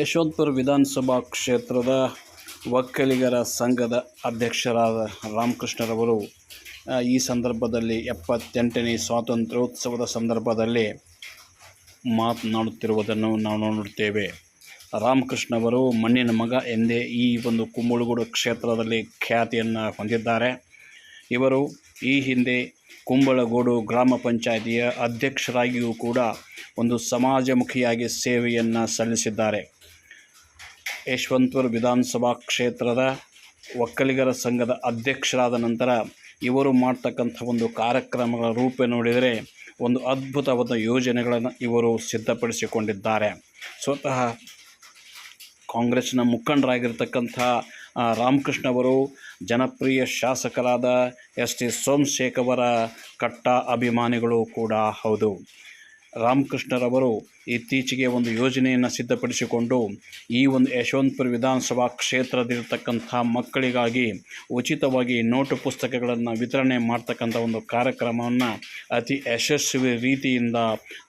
ಯಶವಂತಪುರ ವಿಧಾನಸಭಾ ಕ್ಷೇತ್ರದ ಒಕ್ಕಲಿಗರ ಸಂಘದ ಅಧ್ಯಕ್ಷರಾದ ರಾಮಕೃಷ್ಣರವರು ಈ ಸಂದರ್ಭದಲ್ಲಿ ಎಪ್ಪತ್ತೆಂಟನೇ ಸ್ವಾತಂತ್ರ್ಯೋತ್ಸವದ ಸಂದರ್ಭದಲ್ಲಿ ಮಾತನಾಡುತ್ತಿರುವುದನ್ನು ನಾವು ನೋಡುತ್ತೇವೆ. ರಾಮಕೃಷ್ಣವರು ಮಣ್ಣಿನ ಮಗ ಎಂದೇ ಈ ಒಂದು ಕುಂಬಳಗೂಡು ಕ್ಷೇತ್ರದಲ್ಲಿ ಖ್ಯಾತಿಯನ್ನು ಹೊಂದಿದ್ದಾರೆ. ಇವರು ಈ ಹಿಂದೆ ಕುಂಬಳಗೂಡು ಗ್ರಾಮ ಪಂಚಾಯಿತಿಯ ಅಧ್ಯಕ್ಷರಾಗಿಯೂ ಕೂಡ ಒಂದು ಸಮಾಜಮುಖಿಯಾಗಿ ಸೇವೆಯನ್ನು ಸಲ್ಲಿಸಿದ್ದಾರೆ. ಯಶವಂತಪುರ ವಿಧಾನಸಭಾ ಕ್ಷೇತ್ರದ ಒಕ್ಕಲಿಗರ ಸಂಘದ ಅಧ್ಯಕ್ಷರಾದ ನಂತರ ಇವರು ಮಾಡ್ತಕ್ಕಂಥ ಒಂದು ಕಾರ್ಯಕ್ರಮಗಳ ರೂಪ ನೋಡಿದರೆ ಒಂದು ಅದ್ಭುತವಾದ ಯೋಜನೆಗಳನ್ನು ಇವರು ಸಿದ್ಧಪಡಿಸಿಕೊಂಡಿದ್ದಾರೆ. ಸ್ವತಃ ಕಾಂಗ್ರೆಸ್ನ ಮುಖಂಡರಾಗಿರ್ತಕ್ಕಂಥ ರಾಮಕೃಷ್ಣ ಅವರು, ಜನಪ್ರಿಯ ಶಾಸಕರಾದ ಎಸ್ ಟಿ ಸೋಮಶೇಖರ್ ಅವರ ಕಟ್ಟ ಅಭಿಮಾನಿಗಳು ಕೂಡ ಹೌದು. ರಾಮಕೃಷ್ಣರವರು ಇತ್ತೀಚೆಗೆ ಒಂದು ಯೋಜನೆಯನ್ನು ಸಿದ್ಧಪಡಿಸಿಕೊಂಡು ಈ ಒಂದು ಯಶವಂತಪುರ ವಿಧಾನಸಭಾ ಕ್ಷೇತ್ರದಲ್ಲಿರ್ತಕ್ಕಂಥ ಮಕ್ಕಳಿಗಾಗಿ ಉಚಿತವಾಗಿ ನೋಟು ಪುಸ್ತಕಗಳನ್ನು ವಿತರಣೆ ಮಾಡ್ತಕ್ಕಂಥ ಒಂದು ಕಾರ್ಯಕ್ರಮವನ್ನು ಅತಿ ಯಶಸ್ವಿ ರೀತಿಯಿಂದ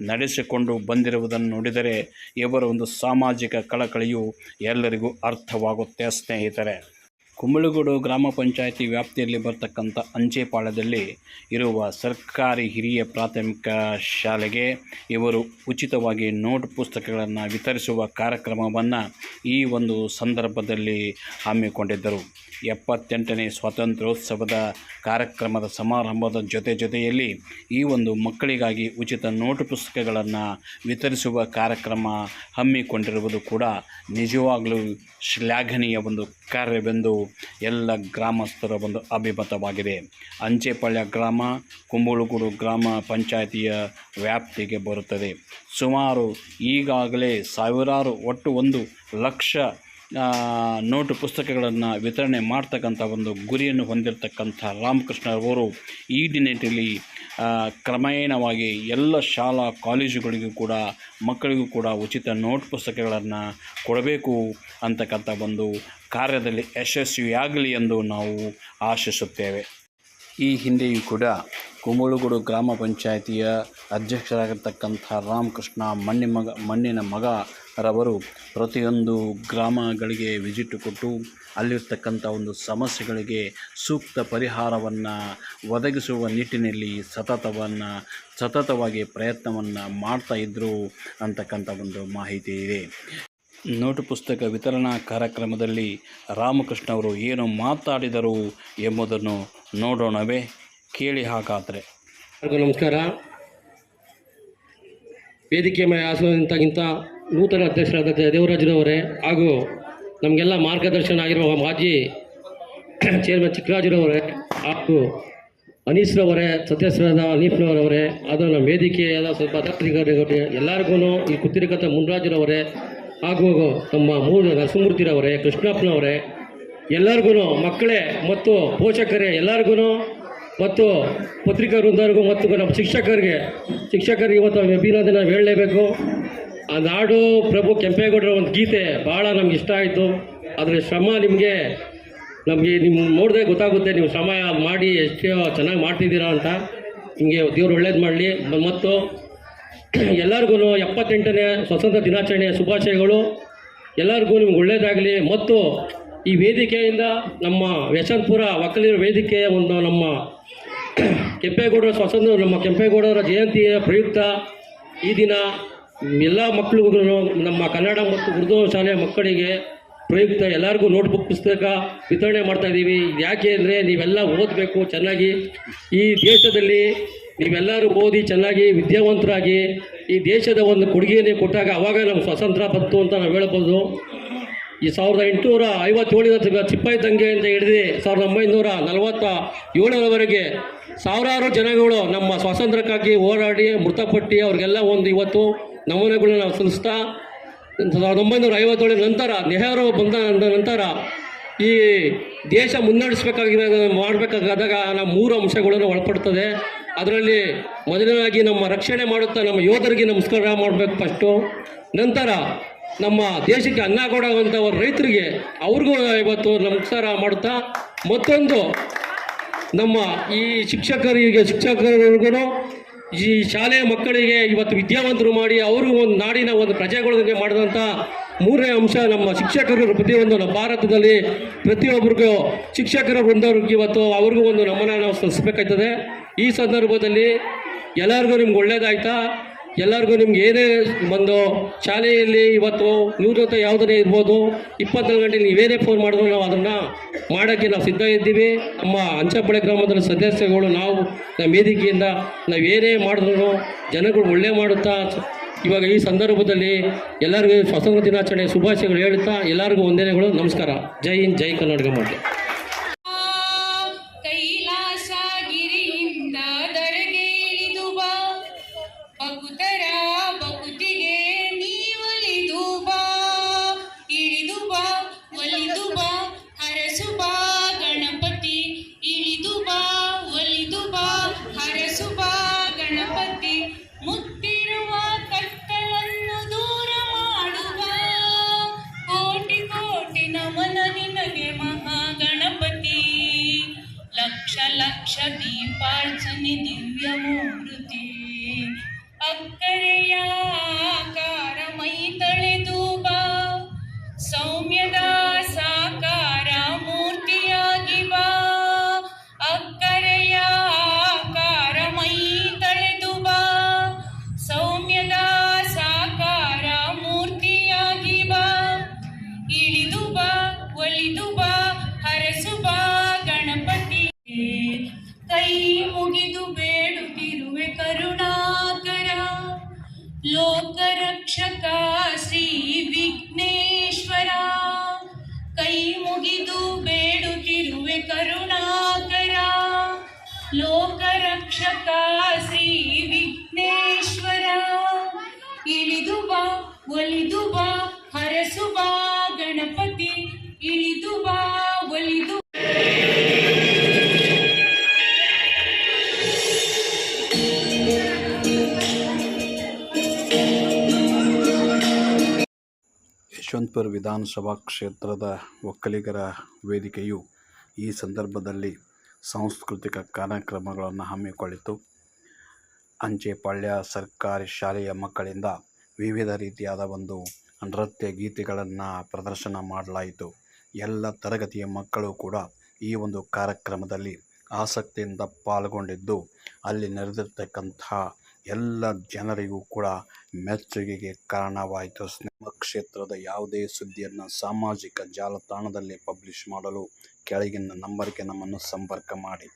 ನಡೆಸಿಕೊಂಡು ಬಂದಿರುವುದನ್ನು ನೋಡಿದರೆ ಇವರ ಒಂದು ಸಾಮಾಜಿಕ ಕಳಕಳಿಯು ಎಲ್ಲರಿಗೂ ಅರ್ಥವಾಗುತ್ತೆ, ಸ್ನೇಹಿತರೆ. ಕುಂಬಳಗೂಡು ಗ್ರಾಮ ಪಂಚಾಯಿತಿ ವ್ಯಾಪ್ತಿಯಲ್ಲಿ ಬರ್ತಕ್ಕಂಥ ಅಂಚೆಪಾಳ್ಯದಲ್ಲಿ ಇರುವ ಸರ್ಕಾರಿ ಹಿರಿಯ ಪ್ರಾಥಮಿಕ ಶಾಲೆಗೆ ಇವರು ಉಚಿತವಾಗಿ ನೋಟ್ ಪುಸ್ತಕಗಳನ್ನು ವಿತರಿಸುವ ಕಾರ್ಯಕ್ರಮವನ್ನು ಈ ಒಂದು ಸಂದರ್ಭದಲ್ಲಿ ಹಮ್ಮಿಕೊಂಡಿದ್ದರು. ಎಪ್ಪತ್ತೆಂಟನೇ ಸ್ವಾತಂತ್ರ್ಯೋತ್ಸವದ ಕಾರ್ಯಕ್ರಮದ ಸಮಾರಂಭದ ಜೊತೆ ಜೊತೆಯಲ್ಲಿ ಈ ಒಂದು ಮಕ್ಕಳಿಗಾಗಿ ಉಚಿತ ನೋಟು ಪುಸ್ತಕಗಳನ್ನು ವಿತರಿಸುವ ಕಾರ್ಯಕ್ರಮ ಹಮ್ಮಿಕೊಂಡಿರುವುದು ಕೂಡ ನಿಜವಾಗಲೂ ಶ್ಲಾಘನೀಯ ಒಂದು ಕಾರ್ಯವೆಂದು ಎಲ್ಲ ಗ್ರಾಮಸ್ಥರ ಒಂದು ಅಭಿಮತವಾಗಿದೆ. ಅಂಚೆಪಾಳ್ಯ ಗ್ರಾಮ, ಕುಂಬಳಗೂಡು ಗ್ರಾಮ ಪಂಚಾಯಿತಿಯ ವ್ಯಾಪ್ತಿಗೆ ಬರುತ್ತದೆ. ಸುಮಾರು ಈಗಾಗಲೇ ಸಾವಿರಾರು ಒಟ್ಟು ಒಂದು ಲಕ್ಷ ನೋಟು ಪುಸ್ತಕಗಳನ್ನು ವಿತರಣೆ ಮಾಡ್ತಕ್ಕಂಥ ಒಂದು ಗುರಿಯನ್ನು ಹೊಂದಿರತಕ್ಕಂಥ ರಾಮಕೃಷ್ಣ ಅವರು ಈ ದಿನಲ್ಲಿ ಆ, ಕ್ರಮೇಣವಾಗಿ ಎಲ್ಲ ಶಾಲಾ ಕಾಲೇಜುಗಳಿಗೂ ಕೂಡ ಮಕ್ಕಳಿಗೂ ಕೂಡ ಉಚಿತ ನೋಟ್ ಪುಸ್ತಕಗಳನ್ನು ಕೊಡಬೇಕು ಅಂತಕ್ಕಂಥ ಒಂದು ಕಾರ್ಯದಲ್ಲಿ ಯಶಸ್ವಿಯಾಗಲಿ ಎಂದು ನಾವು ಆಶಿಸುತ್ತೇವೆ. ಈ ಹಿಂದೆಯೂ ಕೂಡ ಕುಂಬಳಗೂಡು ಗ್ರಾಮ ಪಂಚಾಯಿತಿಯ ಅಧ್ಯಕ್ಷರಾಗಿರ್ತಕ್ಕಂಥ ರಾಮಕೃಷ್ಣ ಮಣ್ಣಿನ ಮಗ ಮಣ್ಣಿನ ಮಗ ರವರು ಪ್ರತಿಯೊಂದು ಗ್ರಾಮಗಳಿಗೆ ವಿಸಿಟ್ ಕೊಟ್ಟು ಅಲ್ಲಿರ್ತಕ್ಕಂಥ ಒಂದು ಸಮಸ್ಯೆಗಳಿಗೆ ಸೂಕ್ತ ಪರಿಹಾರವನ್ನು ಒದಗಿಸುವ ನಿಟ್ಟಿನಲ್ಲಿ ಸತತವನ್ನು, ಸತತವಾಗಿ ಪ್ರಯತ್ನವನ್ನು ಮಾಡ್ತಾ ಇದ್ದರು ಅಂತಕ್ಕಂಥ ಒಂದು ಮಾಹಿತಿ ಇದೆ. ನೋಟು ಪುಸ್ತಕ ವಿತರಣಾ ಕಾರ್ಯಕ್ರಮದಲ್ಲಿ ರಾಮಕೃಷ್ಣ ಅವರು ಏನು ಮಾತಾಡಿದರು ಎಂಬುದನ್ನು ನೋಡೋಣವೇ, ಕೇಳಿ ಹಾಕಾದರೆ ನಮಸ್ಕಾರ. ವೇದಿಕೆ ಮೇಲೆ ನೂತನ ಅಧ್ಯಕ್ಷರಾದ ದೇವರಾಜರವರೇ ಹಾಗೂ ನಮಗೆಲ್ಲ ಮಾರ್ಗದರ್ಶನ ಆಗಿರುವ ಮಾಜಿ ಚೇರ್ಮನ್ ಚಿಕ್ಕರಾಜರವರೇ ಹಾಗೂ ಅನೀಸ್ರವರೇ ಸದಸ್ಯರಾದ ಅನೀಫ್ರವರವರೇ ಅದು ನಮ್ಮ ವೇದಿಕೆಯಾದ ಸ್ವಲ್ಪ ಪದಾಧಿಕಾರಿಗಳು ಎಲ್ಲರಿಗೂ ಈ ಕೂತಿರಕಂಥ ಮುನ್ರಾಜರವರೇ ಹಾಗೂ ನಮ್ಮ ಮೂರು ನರಸಿಂಹಮೂರ್ತಿರವರೇ, ಕೃಷ್ಣಪ್ಪನವರೇ ಎಲ್ಲರಿಗೂ ಮಕ್ಕಳೇ ಮತ್ತು ಪೋಷಕರೇ ಎಲ್ಲರಿಗೂ ಮತ್ತು ಪತ್ರಿಕಾ ವೃಂದರಿಗೂ ಮತ್ತು ನಮ್ಮ ಶಿಕ್ಷಕರಿಗೆ ಶಿಕ್ಷಕರಿಗೆ ಇವತ್ತು ಅಭಿನಂದನೆ ಹೇಳಲೇಬೇಕು. ಆ ನಾಡು ಪ್ರಭು ಕೆಂಪೇಗೌಡರ ಒಂದು ಗೀತೆ ಭಾಳ ನಮ್ಗೆ ಇಷ್ಟ ಆಯಿತು. ಆದರೆ ಶ್ರಮ ನಿಮಗೆ, ನಮಗೆ ನಿಮ್ಮ ನೋಡಿದ್ರೆ ಗೊತ್ತಾಗುತ್ತೆ ನೀವು ಶ್ರಮ ಮಾಡಿ ಎಷ್ಟು ಚೆನ್ನಾಗಿ ಮಾಡ್ತಿದ್ದೀರಾ ಅಂತ. ನಿಮಗೆ ದೇವ್ರು ಒಳ್ಳೇದು ಮಾಡಲಿ. ಮತ್ತು ಎಲ್ಲರಿಗೂ ಎಪ್ಪತ್ತೆಂಟನೇ ಸ್ವತಂತ್ರ ದಿನಾಚರಣೆಯ ಶುಭಾಶಯಗಳು. ಎಲ್ಲರಿಗೂ ನಿಮ್ಗೆ ಒಳ್ಳೇದಾಗಲಿ. ಮತ್ತು ಈ ವೇದಿಕೆಯಿಂದ ನಮ್ಮ ಯಶವಂತಪುರ ಒಕ್ಕಲಿಗರ ವೇದಿಕೆಯ ಒಂದು ನಮ್ಮ ಕೆಂಪೇಗೌಡರ ಸ್ವಾತಂತ್ರ್ಯ ನಮ್ಮ ಕೆಂಪೇಗೌಡರ ಜಯಂತಿಯ ಪ್ರಯುಕ್ತ ಈ ದಿನ ಎಲ್ಲ ಮಕ್ಕಳುಗಳು ನಮ್ಮ ಕನ್ನಡ ಮತ್ತು ಉರ್ದು ಶಾಲೆಯ ಮಕ್ಕಳಿಗೆ ಪ್ರಯುಕ್ತ ಎಲ್ಲರಿಗೂ ನೋಟ್ಬುಕ್ ಪುಸ್ತಕ ವಿತರಣೆ ಮಾಡ್ತಾ ಇದ್ದೀವಿ. ಯಾಕೆ ಅಂದರೆ ನೀವೆಲ್ಲ ಓದಬೇಕು ಚೆನ್ನಾಗಿ. ಈ ದೇಶದಲ್ಲಿ ನೀವೆಲ್ಲರೂ ಓದಿ ಚೆನ್ನಾಗಿ ವಿದ್ಯಾವಂತರಾಗಿ ಈ ದೇಶದ ಒಂದು ಕೊಡುಗೆಯನ್ನು ಕೊಟ್ಟಾಗ ಅವಾಗ ನಮ್ಗೆ ಸ್ವಾತಂತ್ರ್ಯ ಬಂತು ಅಂತ ನಾವು ಹೇಳ್ಬೋದು. ಈ ಸಾವಿರದ ಎಂಟುನೂರ ಐವತ್ತೇಳರ ಚಿಪ್ಪಾಯಿ ಅಂತ ಹಿಡಿದು ಸಾವಿರದ ಒಂಬೈನೂರ ನಲವತ್ತ ಏಳರವರೆಗೆ ಸಾವಿರಾರು ಜನಗಳು ನಮ್ಮ ಸ್ವಾತಂತ್ರ್ಯಕ್ಕಾಗಿ ಹೋರಾಡಿ ಮೃತಪಟ್ಟು ಅವ್ರಿಗೆಲ್ಲ ಒಂದು ಇವತ್ತು ನಮೂನೆಗಳನ್ನ ನಾವು ಸಲ್ಲಿಸ್ತಾ ಸಾವಿರದ ಒಂಬೈನೂರ ಐವತ್ತೇಳರ ನಂತರ, ನೆಹರು ಬಂದ ನಂತರ ಈ ದೇಶ ಮುನ್ನಡೆಸಬೇಕಾಗಿ ಮಾಡಬೇಕಾದಾಗ ನಾವು ಮೂರು ಅಂಶಗಳನ್ನು ಒಳಪಡ್ತದೆ. ಅದರಲ್ಲಿ ಮೊದಲನೇದಾಗಿ ನಮ್ಮ ರಕ್ಷಣೆ ಮಾಡುತ್ತಾ, ನಮ್ಮ ಯೋಧರಿಗೆ ನಮಸ್ಕಾರ ಮಾಡಬೇಕು ಫಸ್ಟು ನಂತರ ನಮ್ಮ ದೇಶಕ್ಕೆ ಅನ್ನ ಕೊಡುವಂಥವ್ರ ರೈತರಿಗೆ ಅವ್ರಿಗೂ ಇವತ್ತು ನಮಸ್ಕಾರ ಮಾಡುತ್ತಾ, ಮತ್ತೊಂದು ನಮ್ಮ ಈ ಶಿಕ್ಷಕರಿಗೆ, ಶಿಕ್ಷಕರಿಗೂ ಈ ಶಾಲೆಯ ಮಕ್ಕಳಿಗೆ ಇವತ್ತು ವಿದ್ಯಾವಂತರು ಮಾಡಿ ಅವರು ಒಂದು ನಾಡಿನ ಒಂದು ಪ್ರಜೆಗಳಿಗೆ ಮಾಡಿದಂಥ ಮೂರನೇ ಅಂಶ ನಮ್ಮ ಶಿಕ್ಷಕರು ಪ್ರತಿಯೊಂದು ನಮ್ಮ ಭಾರತದಲ್ಲಿ ಪ್ರತಿಯೊಬ್ಬರಿಗೂ ಶಿಕ್ಷಕರ ಬಂದವ್ರಿಗೆ ಇವತ್ತು ಅವ್ರಿಗೂ ಒಂದು ನಮನ ನಾವು ಸಲ್ಲಿಸಬೇಕಾಯ್ತದೆ ಈ ಸಂದರ್ಭದಲ್ಲಿ ಎಲ್ಲರಿಗೂ ನಿಮ್ಗೆ ಒಳ್ಳೇದಾಯ್ತಾ? ಎಲ್ಲರಿಗೂ ನಿಮ್ಗೆ ಏನೇ ಬಂದು ಶಾಲೆಯಲ್ಲಿ ಇವತ್ತು ನಿವೃತ್ತ ಯಾವುದನ್ನೇ ಇರ್ಬೋದು ಇಪ್ಪತ್ನಾಲ್ಕು ಗಂಟೆ ನೀವೇನೇ ಫೋನ್ ಮಾಡಿದ್ರು ನಾವು ಅದನ್ನು ಮಾಡೋಕ್ಕೆ ನಾವು ಸಿದ್ಧ ಇದ್ದೀವಿ. ನಮ್ಮ ಅಂಚಪಳೆ ಗ್ರಾಮದ ಸದಸ್ಯಗಳು ನಾವು, ನಮ್ಮ ವೇದಿಕೆಯಿಂದ ನಾವು ಏನೇ ಮಾಡಿದ್ರು ಜನಗಳು ಒಳ್ಳೆ ಮಾಡುತ್ತಾ, ಇವಾಗ ಈ ಸಂದರ್ಭದಲ್ಲಿ ಎಲ್ಲರಿಗೂ ಸ್ವಾತಂತ್ರ್ಯ ದಿನಾಚರಣೆ ಶುಭಾಶಯಗಳು ಹೇಳುತ್ತಾ ಎಲ್ಲರಿಗೂ ವಂದನೆಗಳು, ನಮಸ್ಕಾರ. ಜೈ ಹಿಂದ್, ಜೈ ಕರ್ನಾಟಕ ಮಾಡಿ ती पाचनी दिव्य मूर्ती अक्कर्याकार मैतळे सौम्यदा साकार ಕೈ ಮುಗಿದು ಬೇಡುತ್ತಿರುವೆ ಕರುಣಾಕರ. ಲೋಕರಕ್ಷಕ ಶ್ರೀ ವಿಘ್ನೇಶ್ವರ. ಕೈ ಮುಗಿದು ಬೇಡುತ್ತಿರುವೆ ಕರುಣಾಕರ. ಲೋಕರಕ್ಷಕ ಶ್ರೀ ವಿಘ್ನೇಶ್ವರ. ಇಳಿದು ಬಾ, ಒಲಿದು ಬಾ, ಹರಸು ಬಾ ಗಣಪತಿ. ಇಳಿದು ಬಾ, ಒಲಿದು ಯಶವಂತಪುರ ವಿಧಾನಸಭಾ ಕ್ಷೇತ್ರದ ಒಕ್ಕಲಿಗರ ವೇದಿಕೆಯು ಈ ಸಂದರ್ಭದಲ್ಲಿ ಸಾಂಸ್ಕೃತಿಕ ಕಾರ್ಯಕ್ರಮಗಳನ್ನು ಹಮ್ಮಿಕೊಂಡಿತು ಅಂಚೆಪಾಳ್ಯ ಸರ್ಕಾರಿ ಶಾಲೆಯ ಮಕ್ಕಳಿಂದ ವಿವಿಧ ರೀತಿಯಾದ ಒಂದು ನೃತ್ಯ ಗೀತೆಗಳನ್ನು ಪ್ರದರ್ಶನ ಮಾಡಲಾಯಿತು. ಎಲ್ಲ ತರಗತಿಯ ಮಕ್ಕಳು ಕೂಡ ಈ ಒಂದು ಕಾರ್ಯಕ್ರಮದಲ್ಲಿ ಆಸಕ್ತಿಯಿಂದ ಪಾಲ್ಗೊಂಡಿದ್ದು ಅಲ್ಲಿ ನಡೆದಿರ್ತಕ್ಕಂತಹ ಎಲ್ಲ ಜನರಿಗೂ ಕೂಡ ಮೆಚ್ಚುಗೆಗೆ ಕಾರಣವಾಯಿತು. ನಮ್ಮ ಕ್ಷೇತ್ರದ ಯಾವುದೇ ಸುದ್ದಿಯನ್ನು ಸಾಮಾಜಿಕ ಜಾಲತಾಣದಲ್ಲಿ ಪಬ್ಲಿಷ್ ಮಾಡಲು ಕೆಳಗಿನ ನಂಬರ್ಗೆ ನಮ್ಮನ್ನು ಸಂಪರ್ಕ ಮಾಡಿ.